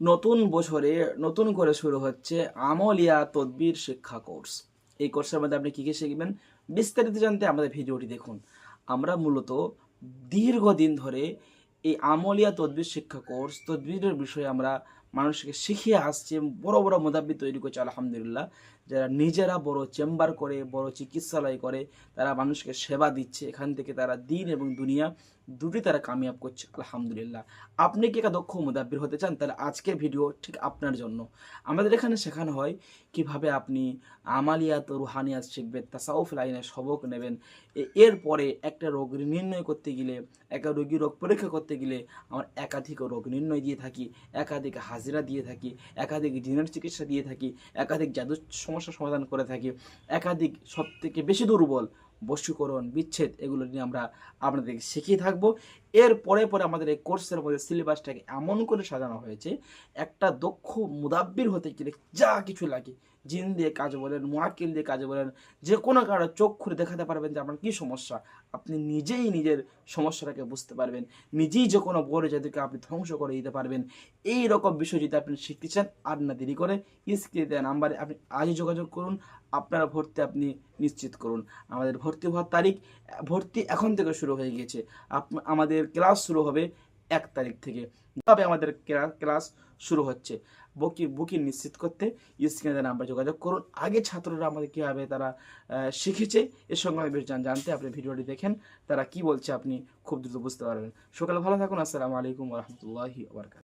নতুন বছরে নতুন করে শুরু হচ্ছে আমলিয়া তদবির শিক্ষা কোর্স। এই কোর্সের মধ্যে আপনি কী কী শিখবেন বিস্তারিত জানতে আমাদের ভিডিওটি দেখুন। আমরা মূলত দীর্ঘদিন ধরে এই আমলিয়া তদবির শিক্ষা কোর্স, তদবিরের বিষয়ে আমরা মানুষকে শিখিয়ে আসছি, বড় বড় মোদাব্বির তৈরি করছে, আলহামদুলিল্লাহ। যারা নিজেরা বড় চেম্বার করে, বড় চিকিৎসালয় করে, তারা মানুষকে সেবা দিচ্ছে। এখান থেকে তারা দিন এবং দুনিয়া দুটি তারা কামিয়াব করছে, আলহামদুলিল্লাহ। আপনি কি একটা দক্ষ মুদাব্বির হতে চান? তাহলে আজকের ভিডিও ঠিক আপনার জন্য। আমাদের এখানে শেখানো হয় কীভাবে আপনি আমালিয়াত রুহানিয়াত শিখবেন, তাসাউফ লাইনে সবক নেবেন। এরপরে একটা রোগ নির্ণয় করতে গেলে, একটা রোগী রোগ পরীক্ষা করতে গেলে, আমার একাধিক রোগ নির্ণয় দিয়ে থাকি। একাধিক হাজিরা দিয়ে থাকি, একাধিক জিনের চিকিৎসা দিয়ে থাকি, একাধিক জাদু সমস্যা সমাধান করে থাকি, একাধিক সবথেকে বেশি দুর্বল বশীকরণ, বিচ্ছেদ এগুলো নিয়ে আমরা আপনাদেরকে শিখিয়ে থাকব। এর পরে পরে আমাদের এই কোর্সের মধ্যে সিলেবাসটাকে এমন করে সাজানো হয়েছে, একটা দক্ষ মুদাব্বির হতে গেলে যা কিছু লাগে, জিন দিয়ে কাজ বলেন, মোয়াক্কিল দিয়ে কাজ বলেন, যে কোনো কারও চোখ খুলে দেখাতে পারবেন যে আপনার কী সমস্যা। আপনি নিজেই নিজের সমস্যাটাকে বুঝতে পারবেন, নিজেই যে কোনো বড় জাতিকে আপনি ধ্বংস করে দিতে পারবেন। এই রকম বিষয় যদি আপনি শিখতে চান, আর না দেরি করে, স্ক্রিনে দেওয়া নাম্বারে আপনি আজই যোগাযোগ করুন। আপনার ভর্তি আপনি নিশ্চিত করুন। আমাদের ভর্তি হওয়ার তারিখ, ভর্তি এখন থেকে শুরু হয়ে গিয়েছে। আমাদের ক্লাস শুরু হবে এক তারিখ থেকে। তবে আমাদের ক্লাস শুরু হচ্ছে। বুকি, বুকিং নিশ্চিত করতে স্ক্রিনে নাম্বার যোগাযোগ করুন। আগে ছাত্ররা আমাদের কীভাবে তারা শিখেছে, এর সঙ্গে আমি বেশ জান- জানতে আপনি ভিডিওটি দেখেন, তারা কি বলছে আপনি খুব দ্রুত বুঝতে পারবেন। সকালে ভালো থাকুন। আসসালামু আলাইকুম রহমতুল্লাহি ওবরকাত